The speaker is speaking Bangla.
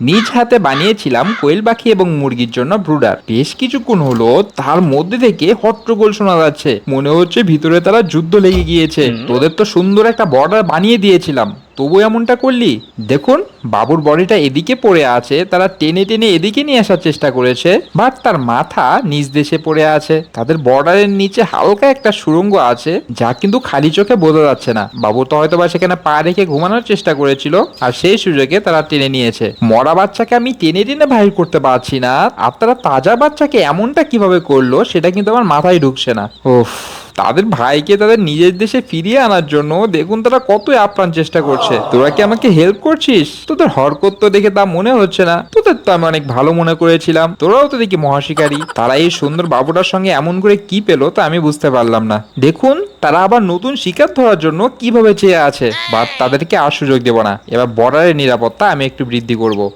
নিজ হাতে বানিয়েছিলাম কোয়েল পাখি এবং মুরগির জন্য ব্রুডার বেশ কিছুক্ষণ হলো তার মধ্যে থেকে হট্টগোল শোনা যাচ্ছে। মনে হচ্ছে ভিতরে তারা যুদ্ধ লেগে গিয়েছে। তোদের তো সুন্দর একটা বর্ডার বানিয়ে দিয়েছিলাম। তবু এমনটা করলি? দেখুন, বাবুর বডিটা এদিকে পড়ে আছে, তারা টেনে টেনে এদিকে নিয়ে আসার চেষ্টা করেছে, বাট তার মাথা নিজ দেশে পড়ে আছে। তাদের বর্ডারের নিচে হালকা একটা সুড়ঙ্গ আছে, যা কিন্তু খালি চোখে বোঝা যাচ্ছে না। বাবু তো হয়তো বা সেখানে পা রেখে ঘুমানোর চেষ্টা করেছিল, আর সেই সুযোগে তারা টেনে নিয়েছে। মরা বাচ্চাকে আমি টেনে টেনে বাহির করতে পারছি না, আর তারা তাজা বাচ্চাকে এমনটা কীভাবে করল, সেটা কিন্তু আমার মাথায় ঢুকছে না। ওফ তাদের ভাইকে তাদের নিজের দেশে ফিরিয়ে আনার জন্য দেখুন তারা কতই আপ্রাণ চেষ্টা করছে। তোরা কি আমাকে হেল্প করছিস? তোদের হরকত তো দেখে তা মনে হচ্ছে না। তোদের তো আমি অনেক ভালো মনে করেছিলাম। তোরাও তো দেখি মহাশিকারী। তারা এই সুন্দর বাবুটার সঙ্গে এমন করে কি পেল তা আমি বুঝতে পারলাম না। দেখুন, তারা আবার নতুন শিকার ধরার জন্য কীভাবে চেয়ে আছে। বা তাদেরকে আর সুযোগ দেব না। এবার বর্ডারের নিরাপত্তা আমি একটু বৃদ্ধি করব।